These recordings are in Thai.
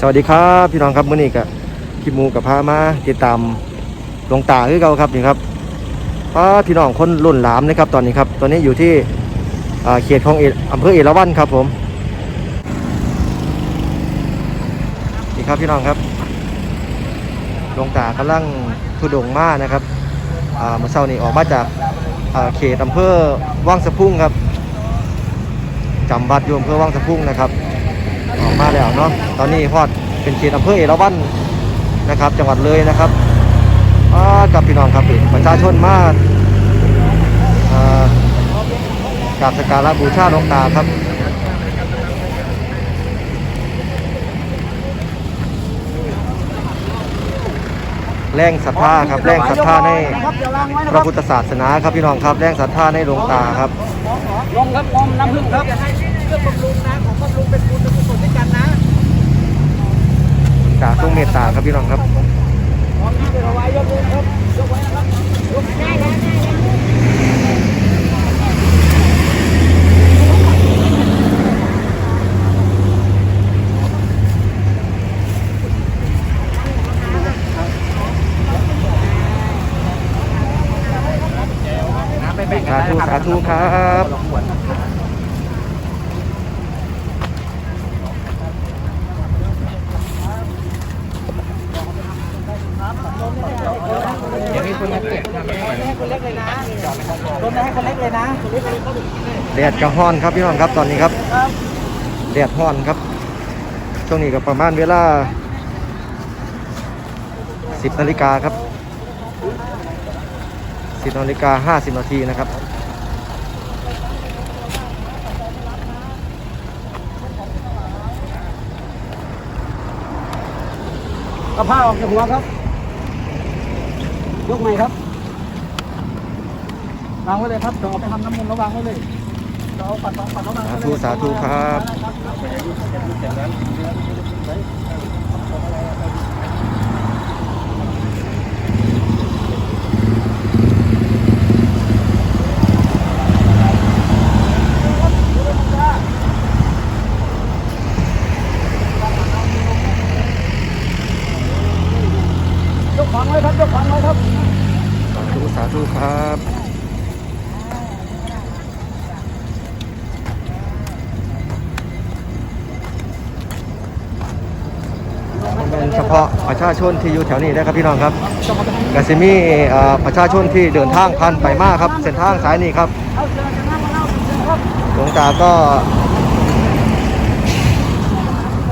สวัสดีครับพี่น้องครับมื้อนี้กับพี่มูกับพามาติดตามหลวงตาคือเก่าครับนี่ครับป้าพี่น้องคนรุ่นหลามนะครับตอนนี้ครับตอนนี้อยู่ที่เขตของอำเภอเอราวัณครับผมนี่ครับพี่น้องครับหลวงตากำลังทุดงมานะครับอาเมื่อเช้านี้ออกมาจากอาเขตอำเภอว่างสะพุ่งครับจำบัตรอยู่อำเภอว่างสะพุ่งนะครับ มาแล้วเนาะตอนนี้ฮอดเป็นเขตอำเภอเอราวัณนะครับ จังหวัดเลยนะครับอากับพี่น้องครับประชาชนมาอ่ากราบสการะบูชาหลวงตาครับแรงศรัทธาครับแรงศรัทธาในพระพุทธศาสนาครับพี่น้องครับแรงศรัทธาในหลวงตาครับลงครับมอมน้ำผึ้งครับ จะให้เพื่อบำรุงนะของบำรุงเป็นบุญเป็นกุศลด้วยกันนะตาทรงเมตตาครับพี่น้องครับมอมที่เอาไว้ยกมือครับยกไว้นะครับยกได้แล้วได้สาธุสาธุครับ อย่างนี้คนเล็กเลยให้คนเล็กเลยนะรถไม่ให้คนเล็กเลยนะคนเล็กเลยแดดกระห้อนครับพี่น้องครับตอนนี้ครับครับแดดห้อนครับช่วงนี้ก็ประมาณเวลา10นาฬิกาครับ10นาฬิกา50นาทีนะครับกระเพราออกจากหัวครับ ยกใหม่ครับวางไว้เลยครับเดี๋ยวเอาไปทำน้ำมันต์แล้ววางไว้เลยเดี๋ยวเอาปัดสองปัดแล้ววางไว้เลยสาธุสาธุครับยกของไว้ครับยกของไว้ครับ สา ธุครับเป็นเฉพาะประชาชนที่อยู่แถวนี้นะครับพี่น้องครับกสิมีประชาชนที่เดินทางผ่านไปมากครับ เส้นทางสายนี้ครับเอาเชิญกันนั่งมาเล่าเชิญครับหลวงตาก็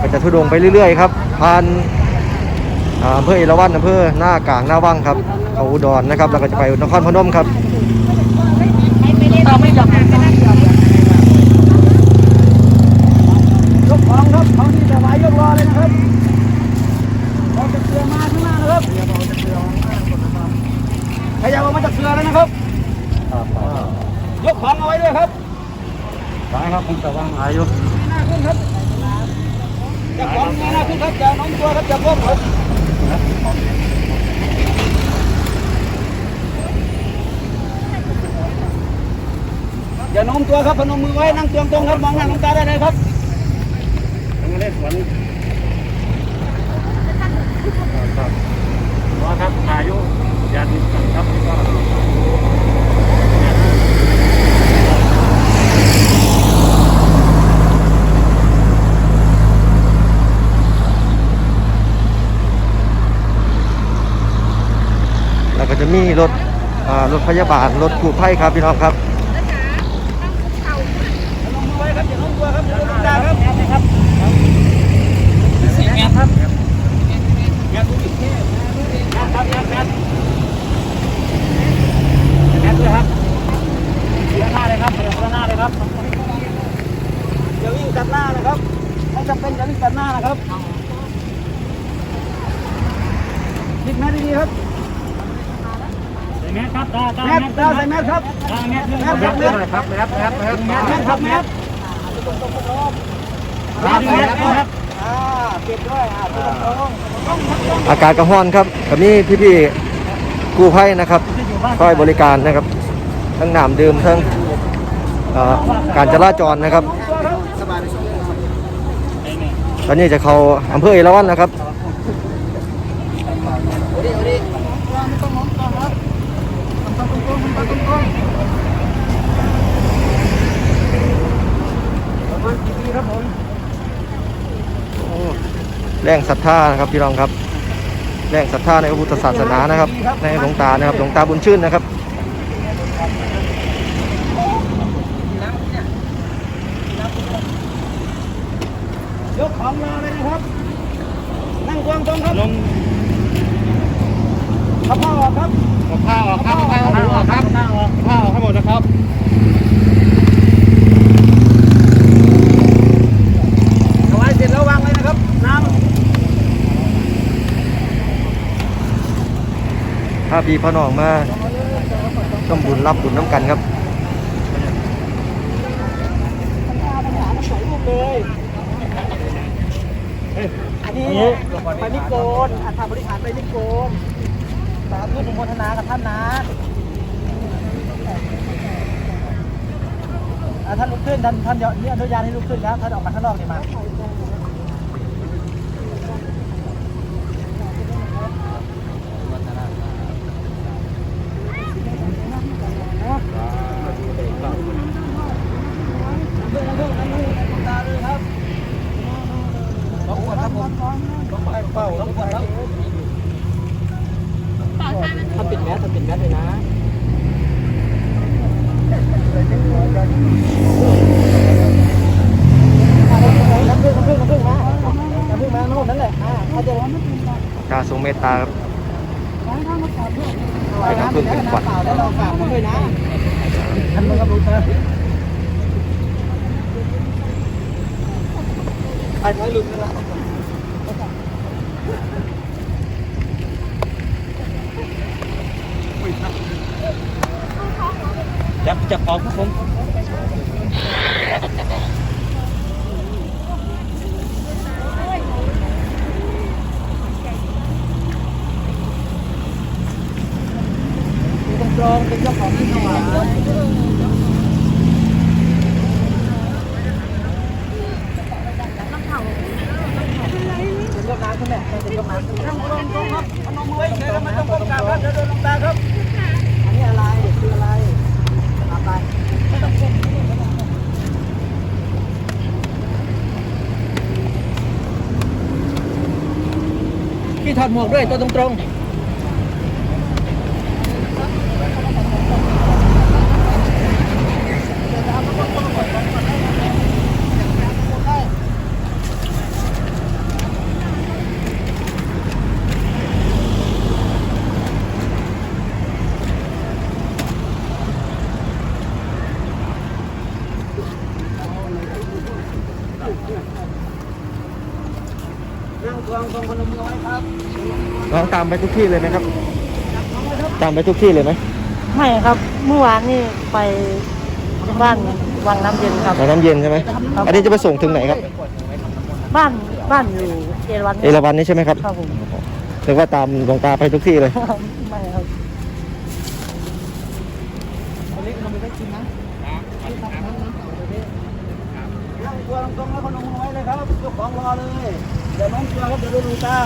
ก็จะทุดงไปเรื่อยๆครับผ่าน อำเภอเอราวัณอำเภอหน้ากลางหน้าวังครับเขาอุดรนะครับเราก็จะไปนครพนมครับ เราไม่จับกันนะยกของครับของที่จะไว้ยกรอเลยนะครับเราจะเกลือมาข้างหน้านะครับขยับออกมาจากเกลือแล้วนะครับ ยกของเอาไว้ด้วยครับ ไปครับผมจะวางหายอยู่ หน้าขึ้นครับจับของหน้าขึ้นครับอย่าโน้มตัวครับอย่าก้มครับอย่าโน้ มตัวครับพนมมือไว้นั่งตรงตรงๆครับมองหน้าน้ำตาได้เลยครับมาเล่นสวนครับอายุยันครับแล้วก็จะมีรถอ่ารถพยาบาล รถกู้ภัยครับพี่น้องครับ พนมมือไว้ครับอย่าโน้มตัวครับอย่าโน้มตาครับครับสี่แงครับแงดูดิแงครับแงแงแงด้วยครับเสียหน้าเลยครับเสียหน้าเลยครับอย่าวิ่งตัดหน้านะครับไม่จำเป็นอย่าวิ่งตัดหน้านะครับคิดแม่ดีๆครับ ใส่ แมสครับตาตาแมแมสสตาใส่แมสครับตาแมสแมสครับแมสครับแมสแมสแมสแมสครับแมสตาแมสครับอ่าปิดด้วยอ่าปิดตรงต้องต้องอากาศกระห้อนครับกับนี่พี่ๆกู้ภัยนะครับคอยบริการนะครับ ทั้งน้ำดื่มทั้งเอ่อการจราจรนะครับตัวครับสตอนนี้จะเข้าอำเภอเอราวัณนะครับ โอ้แรงศรัทธานะครับพี่น้องครับ แรงศรัทธาในพระพุทธศาสนานะครับ ในหลวงตานะครับหลวงตาบุญชื่นนะครับยกของมาเลยนะครับ นั่งกวางตรงครับ ลงขับผ้าออกครับข้าวออกครับข้าวออกครับข้าวออกข้าวออกให้หมดนะครับถวายเสร็จแล้ววางเลยนะครับ น้ถ้าพี่พ่อน้องมาต้องบุญรับบุญน้ำกันครับำเลยอันนี้ไปนิโกนอัฐบริหารไปนิโกน สาธุอนุโมทนากับท่านนะอะท่านลุกขึ้นท่านท่านนี่อนุญาตให้ลุกขึ้นแล้วท่านออกมาข้างนอกนี่มาปิดแมสถ้าปิดแมสเลยนะน้ำผึ้งน้ำผึ้งน้ำผึ้งมาน้ำผึ้งมาโน่นนั่นแหละอ่าเขาจะ กาทรงเมตตาครับเป็นน้ำผึ้งเป็นขวัญแล้วเราฝากมาด้วยนะท่านมันก็รู้นะไปไปลุกแล้วจับจับออกครับผม ตรงเป็นเจ้าของที่ถวายเป็นยกน้ำใช่ไหมเป็นยกน้ำนั่งตรงตรงครับเอานมไว้เฉยๆมันต้องป้องกันครับเดี๋ยวโดนลงตาครับ อันนี้อะไรคืออะไรเอาไปไม่ต้องก้มพี่ถอดหมวกด้วยตัวตรงๆ วางทรงพนมน้อยครับน้องตามไปทุกที่เลยไหมครับ ตามไปทุกที่เลยไหมไม่ครับ เมื่อวานนี่ไปบ้านวังน้ำเย็นครับในน้ำเย็นใช่ไหมอันนี้จะไปส่งถึงไหนครับ บ้านบ้านอยู่เอราวันเอราวันนี่ใช่ไหมครับครับผมนึกว่าตามหลวงตาไปทุกที่เลย ไม่ครับเล็กมันไม่ได้กินนะนั่งกวางตรงแล้วพนมน้อยเลยครับยกของรอเลยเดี๋ยวน้องกลัวครับเดี๋ยวดนลูกตา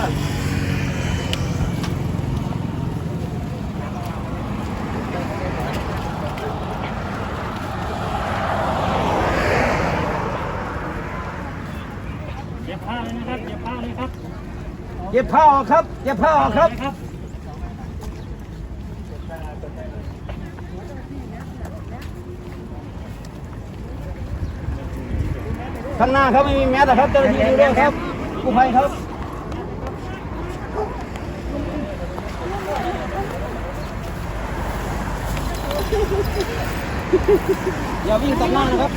เย็บผ้าเลยนะครับเย็บผ้าเลยครับเย็บผ้าออกครับเย็บผ้าออกครับครับข้างหน้าครับไม่มีแมสนะครับเจ้าหน้าที่ดูด้วยครับ กู้ภัยครับอย่าวิ่งตัดหน้านะครับ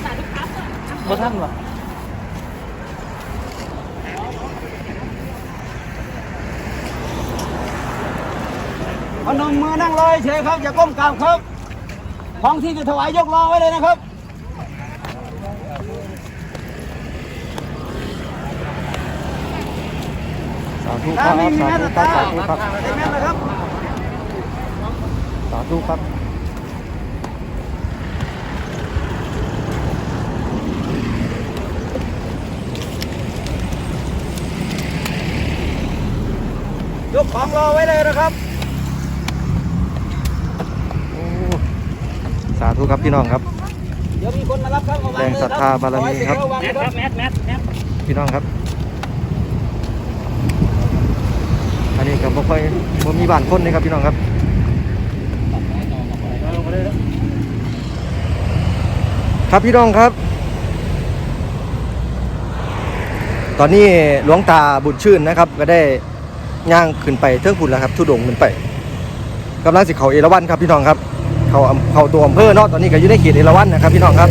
บ่ท่านหรอพนมมือนั่งเลยเฉยครับ อย่าก้มกราบครับ ของที่จะถวายยกรอไว้เลยนะครับาธุครับสาธุครับสาธุครับสาธุครับยกของรอไว้เลยนะครับสาธุครับพี่น้องครับเดี๋ยวมีคนมารับครับแรงศรัทธาบารมีครับพี่น้องครับ ค่อยบ่มีบ้านคนนะครับพี่น้องครับครับพี่น้องครับ ตอนนี้หลวงตาบุญชื่นนะครับ ก็ได้ย่างขึ้นไปเทิงพุ่นแล้วครับทุดงขึ้นไปกำลังสิเขาเอราวัณครับพี่น้องครับ เขาเขาตัวอำเภอเนาะตอนนี้ก็อยู่ในเขตเอราวัณนะครับพี่น้องครับ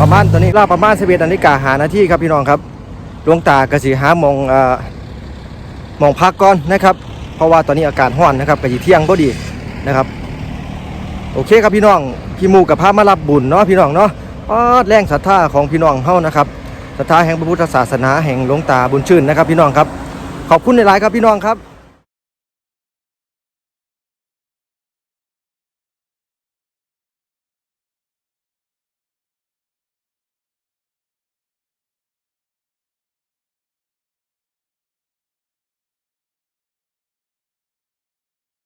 ประมาณตอนนี้ล่าประมาณสิบเอ็ดนาฬิกาหานาทีครับพี่น้องครับหลวงตากระสิหามองอมองพักก่อนนะครับ เพราะว่าตอนนี้อากาศห้อนนะครับกสิเที่ยงพอดีนะครับ โอเคครับพี่น้องพี่มูกับพระมารับบุญเนาะพี่น้องเนาะปอดแรงศรัทธาของพี่น้องเฮานะครับศรัทธาแห่งพระพุทธศาสนาแห่งหลวงตาบุญชื่นนะครับ พี่น้องครับ ขอบคุณในหลายครับพี่น้องครับ